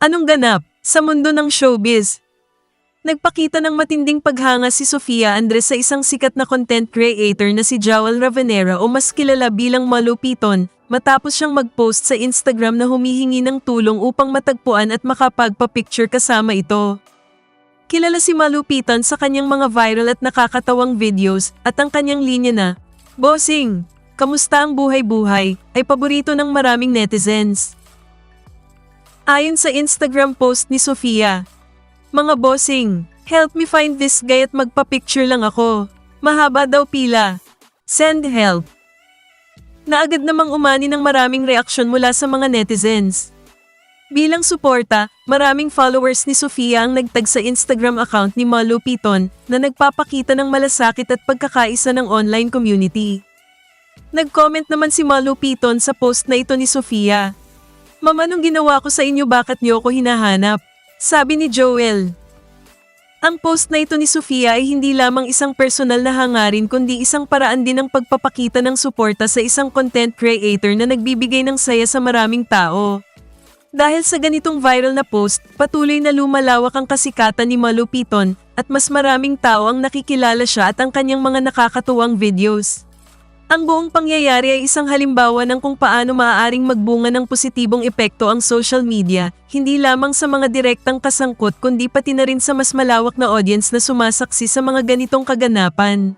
Anong ganap sa mundo ng showbiz? Nagpakita ng matinding paghanga si Sofia Andres sa isang sikat na content creator na si Joel Ravenera o mas kilala bilang Malupiton matapos siyang mag-post sa Instagram na humihingi ng tulong upang matagpuan at makapagpa-picture kasama ito. Kilala si Malupitan sa kanyang mga viral at nakakatawang videos at ang kanyang linya na, Bossing, kamusta ang buhay-buhay, ay paborito ng maraming netizens. Ayon sa Instagram post ni Sofia, Mga bossing, help me find this guy at magpa-picture lang ako. Mahaba daw pila. Send help. Naagad namang umani ng maraming reaksyon mula sa mga netizens. Bilang suporta, maraming followers ni Sofia ang nagtag sa Instagram account ni Malu Piton na nagpapakita ng malasakit at pagkakaisa ng online community. Nag-comment naman si Malu Piton sa post na ito ni Sofia. Mama, anong ginawa ko sa inyo bakit niyo ako hinahanap? Sabi ni Joel. Ang post na ito ni Sofia ay hindi lamang isang personal na hangarin kundi isang paraan din ng pagpapakita ng suporta sa isang content creator na nagbibigay ng saya sa maraming tao. Dahil sa ganitong viral na post, patuloy na lumalawak ang kasikatan ni Malupiton at mas maraming tao ang nakikilala siya at ang kanyang mga nakakatuwang videos. Ang buong pangyayari ay isang halimbawa ng kung paano maaaring magbunga ng positibong epekto ang social media, hindi lamang sa mga direktang kasangkot kundi pati na rin sa mas malawak na audience na sumasaksi sa mga ganitong kaganapan.